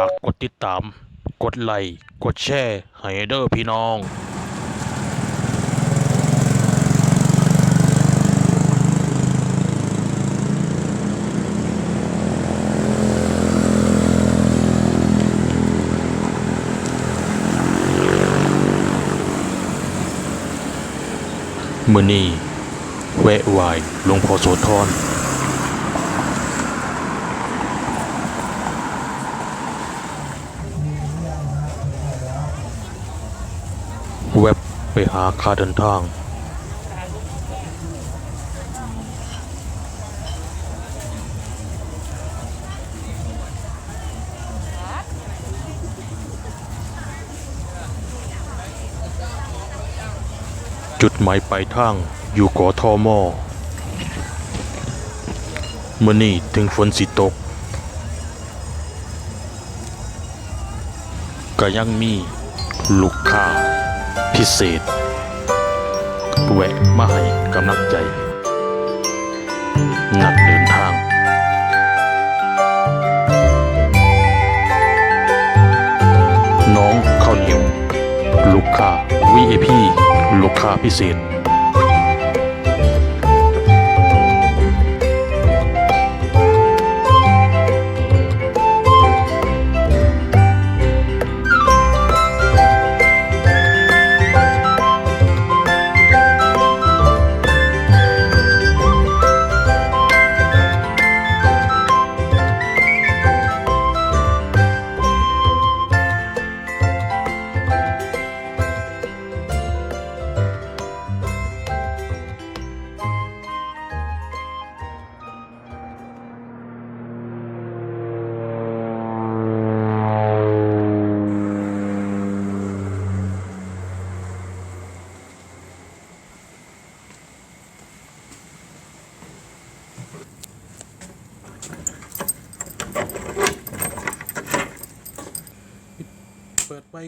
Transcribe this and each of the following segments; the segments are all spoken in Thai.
ากกดติดตาม กดไลค์กดแชร์ให้เด้อพี่น้องมือนี้แวะไหวายหลวงพ่อโสธร ว็บไปหาค่าเดินทาง จุดหมายปลายทางอยู่กอทอมอเมื่อนี้ถึงฝนสิตกก็ยังมีลูกค้า พิเศษแวะมาให้กำลังใจ นักเดินทาง น้องข้าวเหนียว ลูกค้า VIP ลูกค้าพิเศษ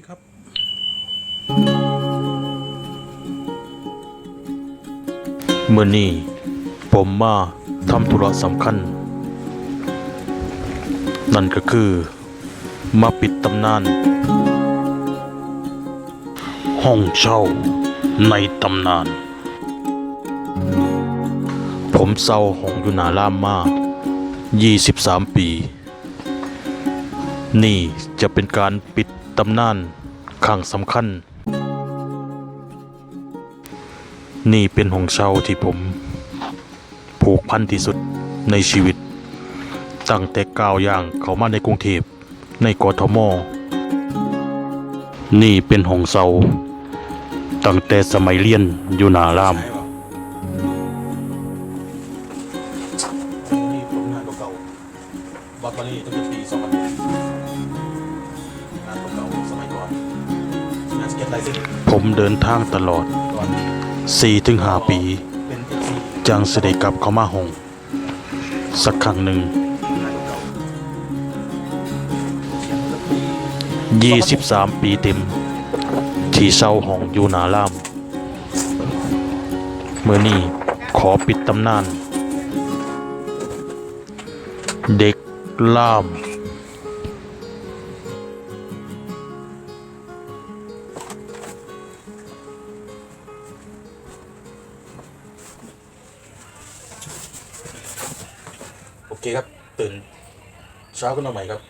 ครับ เมื่อนี้ผมมาทำธุระสำคัญ นั่นก็คือ มาปิดตำนาน ห้องเช่าในตำนาน ผมเศร้าห้องอยู่หนาล่ามมา23 ปี นี่จะเป็นการปิด ตำนานครั้งสำคัญ นี่เป็นห้องเช่าที่ผม ผูกพันที่สุดในชีวิต ตั้งแต่ก้าวย่างเข้ามาในกรุงเทพในกทม นี่เป็นห้องเช่าตั้งแต่สมัยเรียนอยู่หนารามนี่ผลงานเก่าๆบอตเตอรี่ตั้งแต่ปี2000านเก่าสมัยก่อนงานสเก็ตลายเส้นผมเดินทางตลอด4-5ปีจังเสได็จกลับเข้ามาหง สักครั้งหนึ่ง23 ปีเต็ม ที่เช่าหองอยู่หนาล่ามเมื่อนี้ขอปิดตำนาน เด็กล่าม เคครับ ตื่นเช้าขึ้นมาใหม่ครับ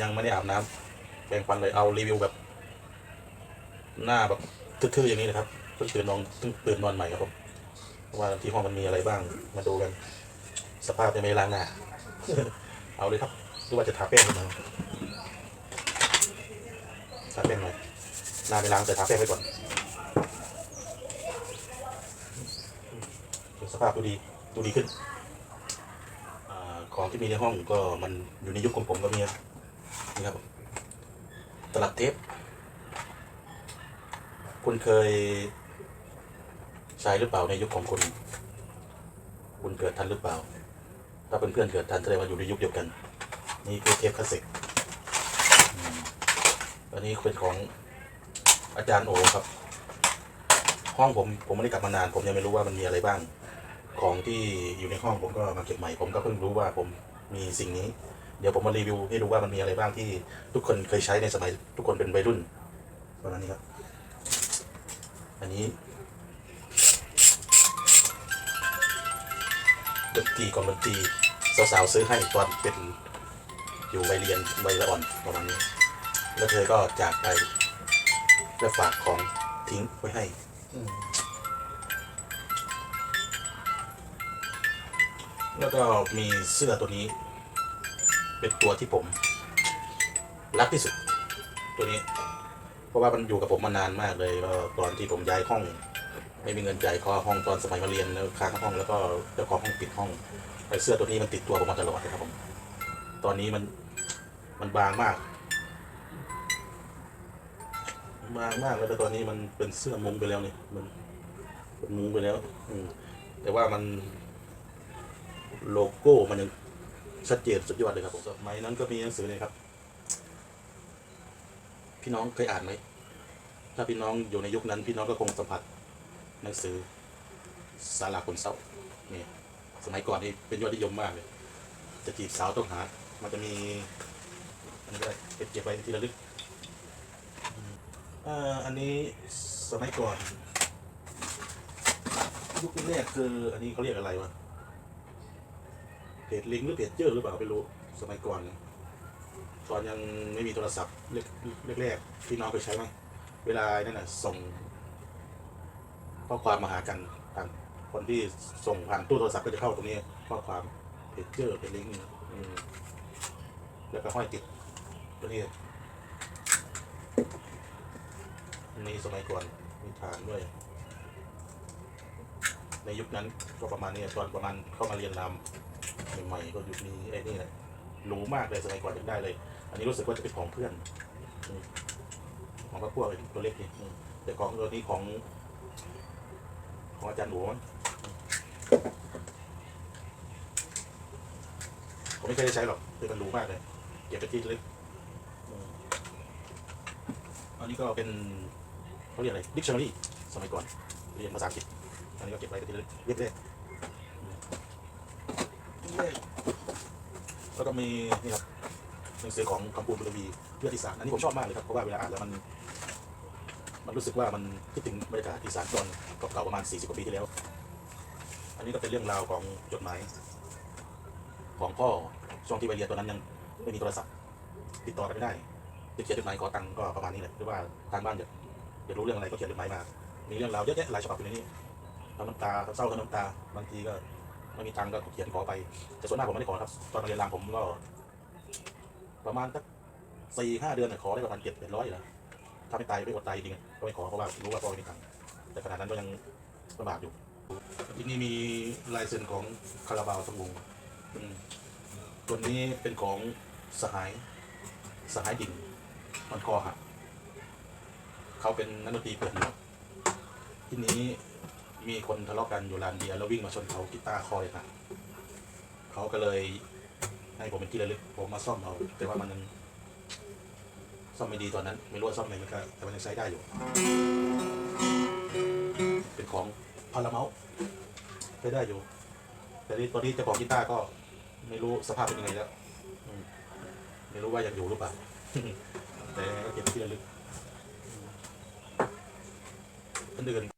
ยังไม่ได้อาบน้ำแปรงฟันเลยเอารีวิวแบบ หน้าแบบทื่อๆอย่างนี้นะครับเพิ่งตื่นนอนเพิ่งตื่นนอนใหม่ครับผมว่าที่ห้องมันมีอะไรบ้างมาดูกัน สภาพยังไม่ล้างหน้าเอาเลยครับหรือว่าจะทาแป้งกันหน่อยทาแป้งหน่อยหน้าไม่ล้างแต่ทาแป้งไว้ก่อนสภาพดูดีดูดีขึ้น ของที่มีในห้องก็มันอยู่ในยุคของผมก็มีครับนี่ครับตลับเทปคุณเคยใช้หรือเปล่าในยุคของคุณ คุณเกิดทันหรือเปล่า ถ้าเป็นเพื่อนเกิดทันแสดงว่าอยู่ในยุคเดียวกัน นี่คือเทปคาสเซ็ตอันนี้เป็นของอาจารย์โอครับ ห้องผมผมไม่ได้กลับมานาน ผมยังไม่รู้ว่ามันมีอะไรบ้าง ของที่อยู่ในห้องผมก็มาเก็บใหม่ผมก็เพิ่งรู้ว่าผมมีสิ่งนี้ เดี๋ยวผมมารีวิวให้ดูว่ามันมีอะไรบ้างที่ทุกคนเคยใช้ในสมัยทุกคนเป็นวัยรุ่นประมาณนี้ครับอันนี้ดนตรีก่องดนตรีสาวๆซื้อให้ตอนเป็นอยู่วัยเรียนวัยละอ่อนประมาณนี้ แล้วเธอก็จากไปและฝากของทิ้งไว้ให้ แล้วก็มีเสื้อตัวนี้ เป็นตัวที่ผมรักที่สุด ตัวนี้ เพราะว่ามันอยู่กับผมมานานมากเลยตอนที่ผมย้ายห้อง ไม่มีเงินจ่ายค่าห้องตอนสมัยมาเรียนแล้วค้างห้องแล้วก็เจ้าของห้องปิดห้องไอ้เสื้อตัวนี้มันติดตัวผมมาตลอดนะครับผมตอนนี้มันมันบางมากบางมากแล้วแต่ตอนนี้มันเป็นเสื้อมุ้งไปแล้วเนี่ยมันเป็นมุ้งไปแล้ว อืแต่ว่ามัน โลโก้มันยังชัดเจนสุดยอดเลยครับผมสมัยนั้นก็มีหนังสือเลยครับ พี่น้องเคยอ่านไหมถ้าพี่น้องอยู่ในยุคนั้น พี่น้องก็คงสัมผัสหนังสือสาราคนเศร้านี่สมัยก่อนนี่เป็นยอดนิยมมากเลย จะจีบสาวต้องหา มันจะมีอันนี้ก็ได้เก็บเก็บไว้ที่ระลึกอันนี้สมัยก่อนยุคแรกคือ อันนี้เขาเรียกอะไรวะ เพจลิงก์หรือเพจเจอร์หรือเปล่าไม่รู้สมัยก่อนตอนยังไม่มีโทรศัพท์เล็กแรกๆพี่น้องเคยใช้ไหมเวลานั่นน่ะส่งข้อความมาหากันทางคนที่ส่งผ่านตู้โทรศัพท์ก็จะเข้าตรงนี้ข้อความเพจเจอร์เพจลิงก์แล้วก็ห้อยติดตัวนี้นนี้สมัยก่อนมีฐานด้วย ในยุคนั้นก็ประมาณนี้ตอนประมาณเข้ามาเรียนรำ ใหม่ๆก็ยุคนี้ไอ้นี่แหละหรูมากเลยสมัยก่อนยังได้เลย อันนี้รู้สึกว่าจะเป็นของเพื่อนของพระพวกไอ้ตัวเล็กนี่แต่ของตัวนี้ของของอาจารย์หนูมั้งผมไม่เคยได้ใช้หรอกแต่มันหรูมากเลยเก็บไปที่ลึกอันนี้ก็เป็นเขาเรียกอะไร dictionary สมัยก่อนเรียนภาษาอังกฤษอันนี้ก็เก็บไว้ที่เรียบเรียบ แล้วก็มีนี่ครับหนังสือของคำพูนบุรวีเพื่อที่สารอันนี้ผมชอบมากเลยครับเพราะว่าเวลาอ่านแล้วมันมันรู้สึกว่ามันคิดถึงบรรยากาศอีสานตอนเก่าๆประมาณ 40 กว่าปีที่แล้ว อันนี้ก็เป็นเรื่องราวของจดหมาย ของพ่อช่วงที่ไปเรียนตอนนั้นยังไม่มีโทรศัพท์ ติดต่อกันไม่ได้จะเขียนจดหมายขอตังค์ก็ประมาณนี้แหละหรือว่าทางบ้านอยากอยากรู้เรื่องอะไรก็เขียนจดหมายมา มีเรื่องราวเยอะแยะหลายฉบับอยู่ในนี้ทั้งน้ำตาทั้งเศร้าทั้งน้ำตาบางทีก็ ไม่มีตังค์ก็เขียนขอไปแต่ส่วนมากผมไม่ได้ขอครับตอนเรียนรามผมก็ ประมาณสักสี่ห้าเดือนน่ะขอได้ประมาณเจ็ดแปดร้อยนะถ้าไม่ตายไม่อดตายจริงก็ไม่ขอเพราะว่ารู้ว่าพ่อไม่มีตังค์แต่ขนาดนั้นก็ยังลำบากอยู่ที่นี่มีลายเซ็นของคาราบาวทั้งวงตัวนี้เป็นของสหายสหายดิ่งมันคอหักเขาเป็นนักดนตรีเปิดหมวกที่นี้ มีคนทะเลาะกันอยู่ลานเบียร์แล้ววิ่งมาชนเขากีตาร์คอยค่ะเขาก็เลยให้ผมเป็นที่ระลึกผมมาซ่อมเอาแต่ว่ามันซ่อมไม่ดีตอนนั้น ไม่รู้ว่าซ่อมไงมันก็แต่มันยังใช้ได้อยู่ เป็นของพาราเมาส์ใช้ได้อยู่ แต่นี่ตอนนี้เจ้าของกีตาร์ก็ ไม่รู้สภาพเป็นยังไงแล้วไม่รู้ว่ายังอยู่หรือเปล่าแต่ก็เก็บที่ระลึกคนอื่น